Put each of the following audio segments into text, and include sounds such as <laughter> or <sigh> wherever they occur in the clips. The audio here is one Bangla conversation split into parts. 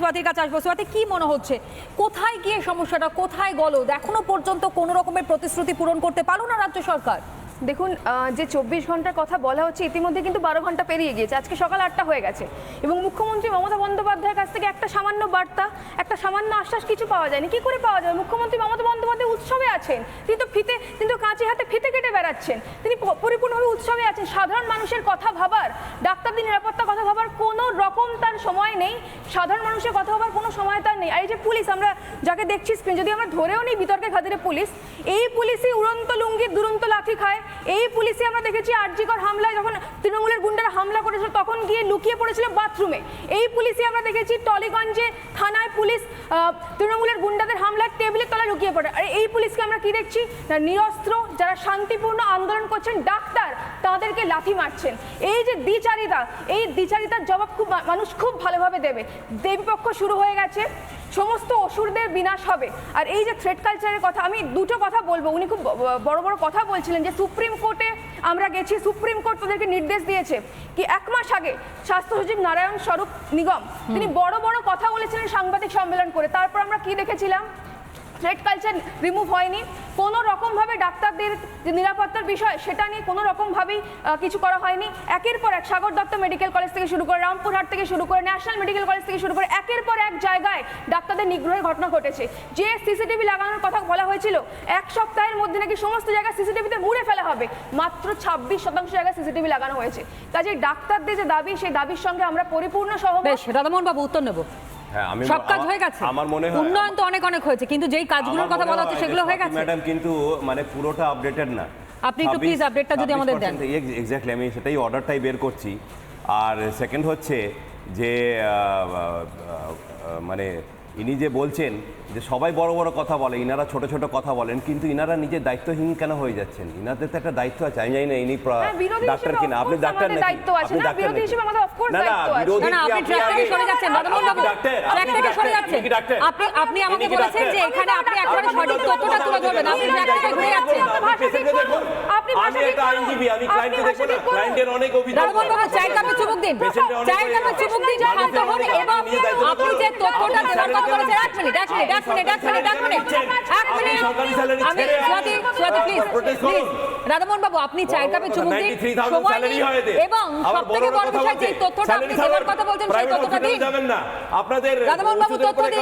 স্বাতির কাছে আসব। কি মনে হচ্ছে? কোথায় গিয়ে সমস্যাটা? কোথায় গলদ? এখনও পর্যন্ত কোনো রকমের প্রতিশ্রুতি পূরণ করতে পারল না রাজ্য সরকার? দেখুন যে চব্বিশ ঘণ্টার কথা বলা হচ্ছে, ইতিমধ্যে কিন্তু বারো ঘণ্টা পেরিয়ে গিয়েছে। আজকে সকাল আটটা হয়ে গেছে। এবং মুখ্যমন্ত্রী মমতা বন্দ্যোপাধ্যায়ের কাছ থেকে একটা সামান্য বার্তা, একটা সামান্য আশ্বাস কিছু পাওয়া যায়নি। কি করে পাওয়া যাবে? মুখ্যমন্ত্রী মমতা বন্দ্যোপাধ্যায় উৎসবে আছেন। তিনি তো ফিতে, তিনি তো কাঁচি হাতে ফিতে কেটে বেড়াচ্ছেন। তিনি পরিপূর্ণভাবে উৎসবে আছেন। সাধারণ মানুষের কথা ভাবার, ডাক্তারদের নিরাপত্তার কথা ভাবার কোনো রকম তার সময় নেই। সাধারণ মানুষের কথা ভাবার কোনো সময় তার নেই। আর এই যে পুলিশ, আমরা যাকে দেখছি স্ক্রিন যদি আমরা ধরেও নিই বিতর্কের খাতিরে পুলিশ, এই পুলিশই উড়ন্ত লুঙ্গির দুরন্ত লাঠি খায়। এই পুলিশে আমরা দেখেছি আরজিকর হামলায় যখন তৃণমূলের গুন্ডারা হামলা করেছিল, তখন গিয়ে লুকিয়ে পড়েছিল বাথরুমে। এই পুলিশে আমরা দেখেছি টলিগঞ্জে থানায় পুলিশ তৃণমূলের গুন্ডাদের হামলায় টেবিলের তলায় লুকিয়ে পড়ে। আর এই পুলিশকে আমরা কি দেখছি? না, নিরস্ত্র, যারা শান্তিপূর্ণ আন্দোলন করছেন, ডাক্তার। তাদেরকে লাথি মারছেন। এই যে দ্বিচারিতা এই দ্বিচারিতার জবাব খুব মানুষ খুব ভালোভাবে দেবে। দেবীপক্ষ শুরু হয়ে গেছে সমস্ত অসুরদের বিনাশ হবে। আর এই যে থ্রেড কালচারের কথা আমি দুটো কথা বলব। উনি খুব বড় বড় কথা বলছিলেন যে সুপ্রিম কোর্টে আমরা গেছি সুপ্রিম কোর্ট তাদেরকে নির্দেশ দিয়েছে কি এক মাস আগে স্বাস্থ্য সচিব নারায়ণ স্বরূপ নিগম তিনি বড় বড় কথা বলেছিলেন সাংবাদিক সম্মেলন করে। তারপর আমরা কি দেখেছিলাম? থ্রেড কালচার রিমুভ হয়নি। কোনো রকমভাবে ডাক্তারদের যে নিরাপত্তার বিষয়, সেটা নিয়ে কোনো রকমভাবেই কিছু করা হয়নি। একের পর এক সাগর দত্ত মেডিকেল কলেজ থেকে শুরু করে, রামপুরহাট থেকে শুরু করে, ন্যাশনাল মেডিকেল কলেজ থেকে শুরু করে, একের পর এক জায়গায় ডাক্তারদের নিগ্রহের ঘটনা ঘটেছে। যে সিসিটিভি লাগানোর কথা বলা হয়েছিল, এক সপ্তাহের মধ্যে নাকি সমস্ত জায়গায় সিসিটিভিতে মুড়ে ফেলা হবে। মাত্র ছাব্বিশ শতাংশ জায়গায় সিসিটিভি লাগানো হয়েছে। কাজে ডাক্তারদের যে দাবি, সেই দাবির সঙ্গে আমরা পরিপূর্ণ রাধামোহন বাবু উত্তর নেব। হ্যাঁ আমি সব কাজ হয়ে গেছে? আমার মনে হয় উন্নয়ন তো অনেক অনেক হয়েছে কিন্তু যেই কাজগুলোর কথা বলা হচ্ছে সেগুলো হয়ে গেছে। ম্যাডাম কিন্তু মানে পুরোটা আপডেটেড না। আপনি একটু প্লিজ update-টা যদি আমাদের দেন। এক্স্যাক্টলি আমি সেটাই অর্ডারটাই বের করছি। আর সেকেন্ড হচ্ছে যে মানে ইনি যে বলছেন যে সবাই বড় বড় কথা বলে ইনারা ছোট ছোট কথা বলেন কিন্তু ইনারা নিজের দায়িত্বহীন কেন হয়ে যাচ্ছেন? ইনাদের তো একটা দায়িত্ব আছে। আমি জানি না ইনি প্রা- হ্যাঁ, ডাক্তার কিনা। আপনি ডাক্তার নাকি? আপনি না, ডাক্তার নাকি? না না বিরোধী না আপনি ট্র্যাক থেকে সরে যাচ্ছেন রাধামোহন বাবু ডাক্তার, ট্র্যাক আপনি থেকে সরে যাচ্ছেন। আপনি আপনি আপনি আমাকে বলেছেন যে এখানে আপনি একবারে সঠিক তথ্যটা তুলে ধরবেন। আপনি ট্র্যাক থেকে ঘুরে যাচ্ছেন। আপনি আমি একটা আইনজীবী আমি ক্লায়েন্টকে দেখব না। ক্লায়েন্টের অনেক অভিযোগ রাধামোহন বাবু কাপে চুমুক দিন। অনেক কাপে চুমুক দিন। শান্ত হন এবং আপনি যে তথ্যটা দেওয়ার কথা এক মিনিট এক মিনিট এক মিনিট এক মিনিট এক মিনিট এক মিনিট। এক আপনি মিনিট সরকারি স্যালারি আমি ছেড়ে স্বাতি স্বাতি প্লিজ প্লিজ রাধামোহন বাবু আপনি চায়ের কাপে চুমুক দিন সময় নিন এবং আবার বড় বিষয় যে তথ্যটা আপনি দেওয়ার কথা বলছেন সেই তথ্যটা দিন। যাবেন না। আপনাদের রাধামোহন বাবু তথ্য দিন?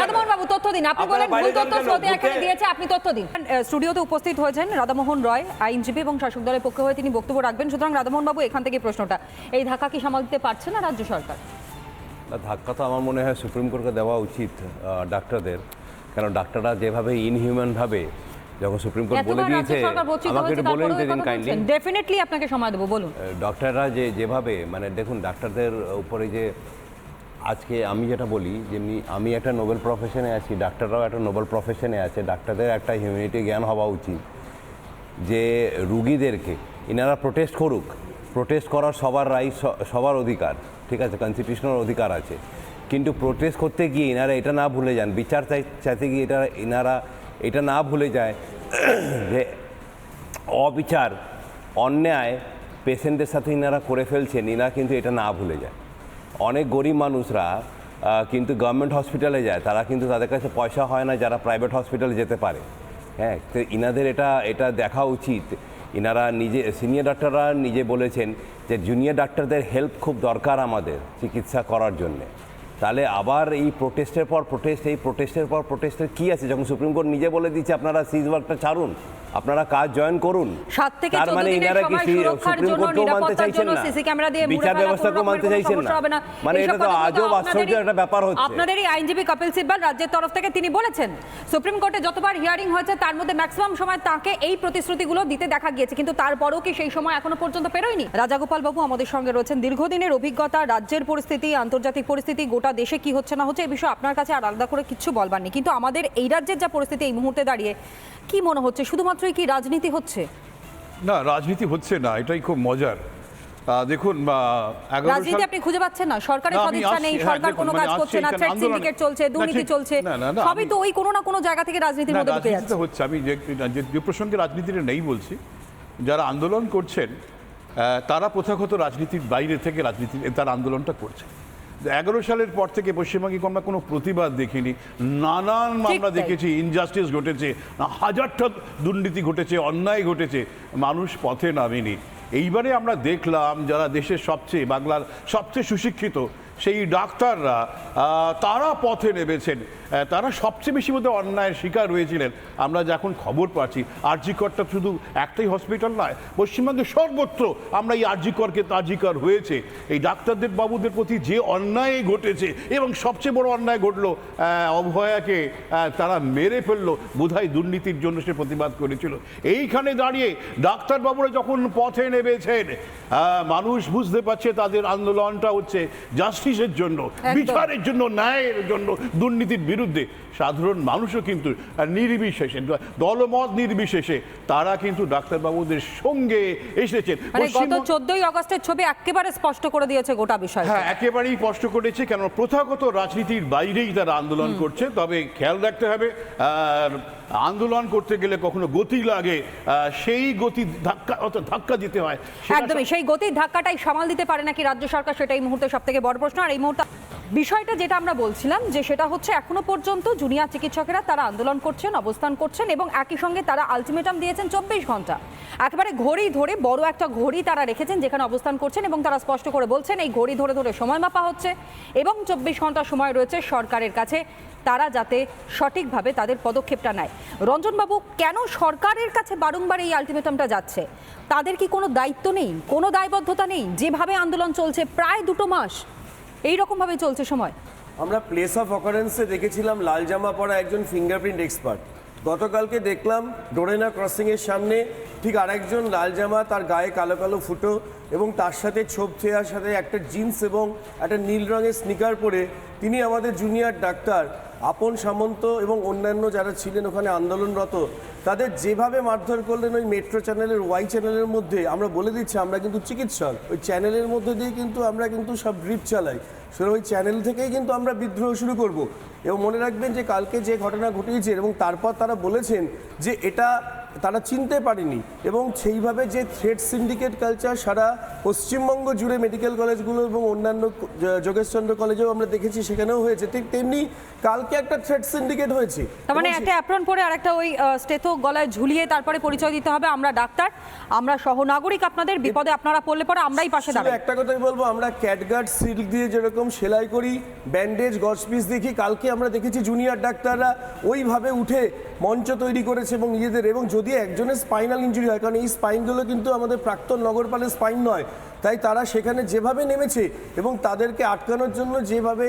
রাধামোহন তথ্য আপনি বলেন ভুল তথ্য শ্রোতে এখানে দিয়েছে আপনি তথ্য দিন। স্টুডিওতে উপস্থিত হয়েছেন রাধামোহন রয় আইনজীবী এবং শাসক দলের পক্ষে হয়ে তিনি বক্তব্য রাখবেন। সুতরাং রাধামোহন বাবু এখান থেকে প্রশ্নটা। এই ধাক্কা কি সামাল দিতে পারছে না রাজ্য সরকার? ধাক্কা তো আমার মনে হয় সুপ্রিম কোর্টকে দেওয়া উচিত ডাক্তারদের। কেন ডাক্তাররা যেভাবে ইনহিউম্যানভাবে যখন সুপ্রিম কোর্ট বলে দিয়েছে আমাকে একটু বলে এই দিন কাইন্ডলি ডেফিনেটলি আপনাকে সময় দেবো বলুন। ডক্টররা যে যেভাবে মানে দেখুন ডাক্তারদের উপরে যে আজকে আমি যেটা বলি যেমনি আমি একটা নোবেল প্রফেশনে আছি ডাক্তাররাও একটা নোবেল প্রফেশনে আছে ডাক্তারদের একটা হিউম্যানিটি জ্ঞান হওয়া উচিত। যে রুগীদেরকে ইনারা প্রোটেস্ট করুক প্রোটেস্ট করার সবার রাইট সবার অধিকার। ঠিক আছে কনস্টিটিউশনাল অধিকার আছে। কিন্তু প্রোটেস্ট করতে গিয়ে এনারা এটা না ভুলে যান, বিচার চাই, চাইতে গিয়ে এটা এনারা এটা না ভুলে যায় <clears throat> যে অবিচার, অন্যায় পেশেন্টের সাথে ইনারা করে ফেলছেন, ইনারা কিন্তু এটা না ভুলে যায়। অনেক গরিব মানুষরা কিন্তু গভর্নমেন্ট হসপিটালে যায়, তারা কিন্তু তাদের কাছে পয়সা হয় না যারা প্রাইভেট হসপিটালে যেতে পারে। হ্যাঁ তো ইনাদের এটা এটা দেখা উচিত। ইনারা নিজে সিনিয়র ডাক্তাররা নিজে বলেছেন যে জুনিয়র ডাক্তারদের হেল্প খুব দরকার আমাদের চিকিৎসা করার জন্যে। তাহলে আবার এই প্রোটেস্টের পর প্রোটেস্ট এই প্রোটেস্টের পর প্রোটেস্টের কি আছে? যখন সুপ্রিম কোর্ট নিজে বলে দিচ্ছে আপনারা সিজ ওয়ার্কটা ছাড়ুন আপনারা কাজ জয়েন করুন। তার মানে ইনারা কি সুপ্রিম জন্য, কোর্টকেও মানতে নিরাপত্তার চাইছেন জন্য না। CC ক্যামেরা দিয়ে বিচার ব্যবস্থাকেও মানতে চাইছেন না। হবে না। মানে এটা তো আজব আশ্চর্য একটা ব্যাপার হচ্ছে। আপনাদেরই আইনজীবী কপিল সিব্বাল রাজ্যের তরফ থেকে তিনি বলেছেন সুপ্রিম কোর্টে যতবার হিয়ারিং হয়েছে তার মধ্যে ম্যাক্সিমাম সময় তাকে এই প্রতিশ্রুতিগুলো দিতে দেখা গিয়েছে কিন্তু তারপরেও কি সেই সময় এখনও পর্যন্ত পেরোয়নি? রাজাগোপাল বাবু আমাদের সঙ্গে রয়েছেন। দীর্ঘদিনের অভিজ্ঞতা রাজ্যের পরিস্থিতি আন্তর্জাতিক পরিস্থিতি গোটা দেশে কি হচ্ছে না হচ্ছে এই বিষয়ে আপনার কাছে আর আলাদা করে কিচ্ছু বলবার নেই। কিন্তু আমাদের এই রাজ্যের যা পরিস্থিতি এই মুহূর্তে দাঁড়িয়ে কি মনে হচ্ছে? শুধুমাত্রই কি রাজনীতি হচ্ছে? না রাজনীতি হচ্ছে না এটাই খুব মজার। দেখুন রাজনীতি আপনি খুঁজে পাচ্ছেন না? সরকারের সদিচ্ছা নেই হ্যাঁ, সরকার কোনো মানে কাজ করছে না সিন্ডিকেট চলছে দুর্নীতি চলছে সবই তো ওই কোনো না কোনো জায়গা থেকে রাজনীতির মধ্যে ঢুকে যাচ্ছে। হচ্ছে আমি যে প্রসঙ্গে রাজনীতিটা নেই বলছি যারা আন্দোলন করছেন তারা প্রথাগত রাজনীতির বাইরে থেকে রাজনীতি তার আন্দোলনটা করছে। এগারো সালের পর থেকে পশ্চিমবঙ্গে আমরা কোনো প্রতিবাদ দেখিনি। নানান মামলা দেখেছি ইনজাস্টিস ঘটেছে হাজারটা দুর্নীতি ঘটেছে অন্যায় ঘটেছে মানুষ পথে নামেনি। এইবারে আমরা দেখলাম যারা দেশের সবচেয়ে বাংলার সবচেয়ে সুশিক্ষিত সেই ডাক্তাররা তারা পথে নেমেছেন। তারা সবচেয়ে বেশি বোধহয় অন্যায়ের শিকার হয়েছিলেন। আমরা যখন খবর পাচ্ছি আরজিকরটা শুধু একটাই হসপিটাল নয় পশ্চিমবঙ্গে সর্বত্র আমরা এই আরজিকরকে তাজিকর হয়েছে। এই ডাক্তারদের বাবুদের প্রতি যে অন্যায় ঘটেছে এবং সবচেয়ে বড় অন্যায় ঘটলো অভয়াকে তারা মেরে ফেলল বোধহয় দুর্নীতির জন্য সে প্রতিবাদ করেছিল। এইখানে দাঁড়িয়ে ডাক্তারবাবুরা যখন পথে নেমেছেন মানুষ বুঝতে পারছে তাদের আন্দোলনটা হচ্ছে জাস্টিসের জন্য বিচারের জন্য ন্যায়ের জন্য দুর্নীতির বিরুদ্ধে সাধারণ মানুষও কিন্তু নির্বিশেষে দলমত নির্বিশেষে তারা কিন্তু ডাক্তারবাবুদের সঙ্গে এসেছেন। মানে গত চোদ্দই আগস্টের ছবি একেবারে স্পষ্ট করে দিয়েছে গোটা বিষয় হ্যাঁ একেবারেই স্পষ্ট করেছে কেন প্রথাগত রাজনীতির বাইরেই তারা আন্দোলন করছে। তবে খেয়াল রাখতে হবে আন্দোলন করতে গেলে কখনো গতি লাগে সেই গতি ধাক্কা ধাক্কা দিতে হয়। একদমই সেই গতির ধাক্কাটাই সামাল দিতে পারে নাকি রাজ্য সরকার সেটা এই মুহূর্তে সব থেকে বড় প্রশ্ন। আর এই মুহূর্তে বিষয়টা যেটা আমরা বলছিলাম যে সেটা হচ্ছে এখনও পর্যন্ত জুনিয়র চিকিৎসকেরা তারা আন্দোলন করছেন, অবস্থান করছেন এবং একই সঙ্গে তারা আলটিমেটাম দিয়েছেন চব্বিশ ঘণ্টা। একেবারে ঘড়ি ধরে, বড় একটা ঘড়ি তারা রেখেছেন যেখানে অবস্থান করছেন এবং তারা স্পষ্ট করে বলছেন, এই ঘড়ি ধরে ধরে সময় মাপা হচ্ছে এবং চব্বিশ ঘণ্টা সময় রয়েছে সরকারের কাছে। তারা যাতে সঠিকভাবে তাদের পদক্ষেপটা নেয়। রঞ্জনবাবু, কেন সরকারের কাছে বারংবার এই আলটিমেটামটা যাচ্ছে? তাদের কি কোনো দায়িত্ব নেই? কোনো দায়বদ্ধতা নেই? যেভাবে আন্দোলন চলছে, প্রায় দুটো মাস এই রকমভাবে চলছে সময়। আমরা প্লেস অফ অকারেন্সে দেখেছিলাম লাল জামা পরা একজন ফিঙ্গারপ্রিন্ট এক্সপার্ট গতকালকে দেখলাম ডোরেনা ক্রসিংয়ের সামনে ঠিক আরেকজন লাল জামা তার গায়ে কালো কালো ফুটো এবং তার সাথে ছোপ ছেয়ার সাথে একটা জিন্স এবং একটা নীল রঙের স্নিকার পরে তিনি আমাদের জুনিয়র ডাক্তার আপন সামন্ত এবং অন্যান্য যারা ছিলেন ওখানে আন্দোলনরত, তাদের যেভাবে মারধর করলেন ওই মেট্রো চ্যানেলের, ওয়াই চ্যানেলের মধ্যে, আমরা বলে দিচ্ছি, আমরা কিন্তু চিকিৎসক। ওই চ্যানেলের মধ্যে দিয়ে কিন্তু আমরা কিন্তু সব ড্রিপ চালাই। সুতরাং ওই চ্যানেল থেকেই কিন্তু আমরা বিদ্রোহ শুরু করব। এবং মনে রাখবেন যে কালকে যে ঘটনা ঘটিয়েছে এবং তারপর তারা বলেছেন যে এটা তারা চিনতে পারেনি। এবং সেইভাবে যে থ্রেড সিন্ডিকেট কালচার সারা পশ্চিমবঙ্গ জুড়ে মেডিকেল কলেজগুলো এবং অন্যান্য যোগেশচন্দ্র কলেজেও আমরা দেখেছি সেখানেও হয়েছে। ঠিক তেমনি কালকে একটা থ্রেড সিন্ডিকেট হয়েছে। তার মানে একটা অ্যাপ্রন পরে আরেকটা ওই স্টেথো গলায় ঝুলিয়ে তারপরে পরিচয় দিতে হবে। আমরা ডাক্তার আমরা সহনাগরিক আপনাদের বিপদে আপনারা পড়লে পরে আমরাই পাশে দাঁড়াই। একটা কথাই বলব আমরা ক্যাটগার্ড সিল্ক দিয়ে যেরকম সেলাই করি ব্যান্ডেজ গজ পিস দেখি কালকে আমরা দেখেছি জুনিয়র ডাক্তাররা ওইভাবে উঠে মঞ্চ তৈরি করেছে এবং নিজেদের এবং যদি একজনের স্পাইনাল ইঞ্জুরি হয় কারণ এই স্পাইনগুলো কিন্তু আমাদের প্রাক্তন নগরপালের স্পাইন নয়। তাই তারা সেখানে যেভাবে নেমেছে এবং তাদেরকে আটকানোর জন্য যেভাবে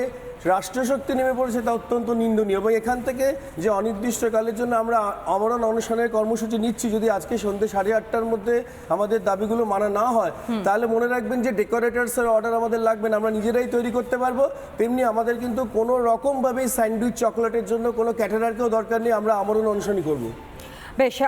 রাষ্ট্রশক্তি নেমে পড়েছে তা অত্যন্ত নিন্দনীয়। এবং এখান থেকে যে অনির্দিষ্টকালের জন্য আমরা আমরণ অনশনের কর্মসূচি নিচ্ছি যদি আজকে সন্ধ্যে সাড়ে আটটার মধ্যে আমাদের দাবিগুলো মানা না হয় তাহলে মনে রাখবেন যে ডেকোরেটার্সের অর্ডার আমাদের লাগবে না আমরা নিজেরাই তৈরি করতে পারব। তেমনি আমাদের কিন্তু কোনো রকমভাবেই স্যান্ডউইচ চকলেটের জন্য কোনো ক্যাটারারকেও দরকার নেই আমরা আমরণ অনশনই করব। বেশ